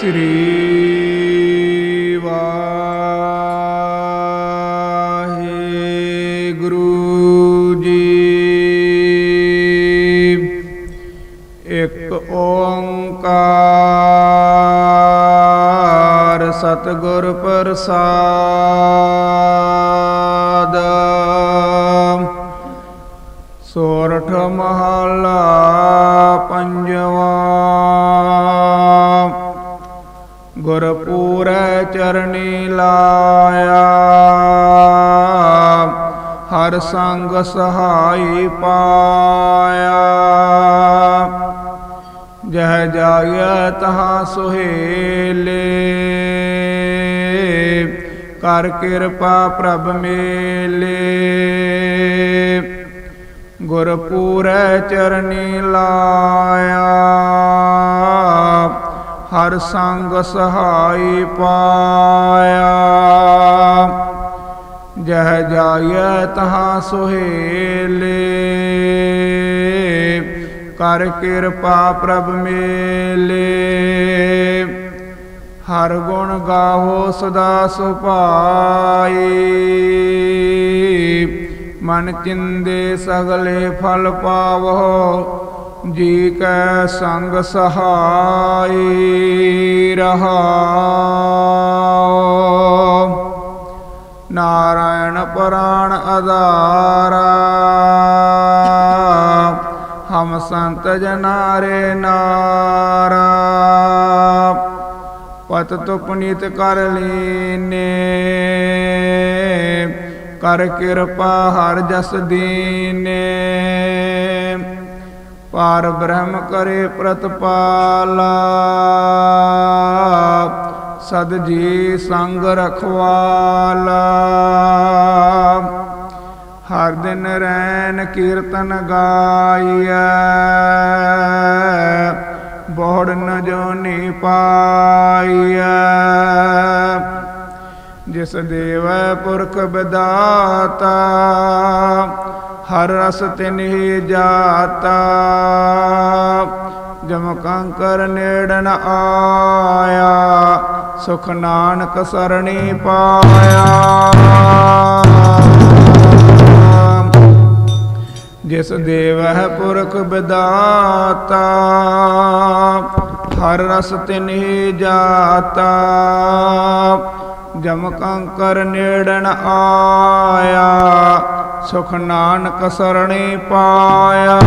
ਸ੍ਰੀ ਵਾਹਿਗੁਰੂ ਜੀ। ਇੱਕ ਓੰਕਾਰ ਸਤਿਗੁਰ ਪ੍ਰਸਾਦ। ਸੋਰਠ ਮਹਲਾ ਪੰਜਵਾ ਗੁਰਪੂਰੈ ਚਰਣੀ ਲਾਇਆ। ਹਰ ਸੰਗ ਸਹਾਈ ਪਾਇਆ। ਜਹ ਜਾਗਿਆ ਤਹਾਂ ਸੁਹੇਲੇ। ਕਰ ਕਿਰਪਾ ਪ੍ਰਭ ਮੇਲੇ। ਗੁਰਪੂਰੈ ਚਰਣੀ ਲਾਇਆ। ਹਰ ਸੰਗ ਸਹਾਈ ਪਾਇਆ। ਜਹ ਜਾਇ ਤਹਾਂ ਸੁਹੇਲੇ। ਕਰ ਕਿਰਪਾ ਪ੍ਰਭ ਮੇਲੇ। ਹਰ ਗੁਣ ਗਾਹੋ ਸਦਾ ਸੁਭਾਈ। ਮਨ ਚਿੰਦੇ ਸਗਲੇ ਫਲ ਪਾਵੋ। ਜੀ ਕੈ ਸੰਗ ਸਹਾਈ ਰਹਾਉ। ਨਾਰਾਇਣ ਪ੍ਰਾਣ ਆਧਾਰਾ ਹਮ ਸੰਤ ਜਨਾਰੇ ਨਾਰਾ। ਪਤ ਤੋ ਪੁਨੀਤ ਕਰ ਲੀਨੇ। ਕਰ ਕਿਰਪਾ ਹਰ ਜਸ ਦੀਨੇ। ਪਾਰ ਬ੍ਰਹਮ ਕਰੇ ਪ੍ਰਤਪਾਲਾ। ਸਦ ਜੀ ਸੰਗ ਰਖਵਾਲਾ। ਹਰ ਦਿਨ ਰੈਨ ਕੀਰਤਨ ਗਾਈਐ। ਬੋੜ ਨ ਜੋ ਨੀ ਪਾਈਐ। ਜਿਸ ਦੇਵ ਪੁਰਖ ਬਦਾਤਾ ਹਰ ਰਸ ਤਿਨਹਿ ਜਾਤਾ। ਜਮ ਕੰਕਰ ਨੇੜਨ ਆਇਆ, ਸੁਖ ਨਾਨਕ ਸਰਣੀ ਪਾਇਆ। ਜਿਸ ਦੇਵਹਿ ਪੁਰਖ ਬਦਾਤਾ ਹਰ ਰਸ ਤਿਨਹਿ ਜਾਤਾ। ਜਮ ਕੰਕਰ ਨੇੜਨ ਆਇਆ ਸੁਖ ਨਾਨਕ ਸਰਣੀ ਪਾਇਆ।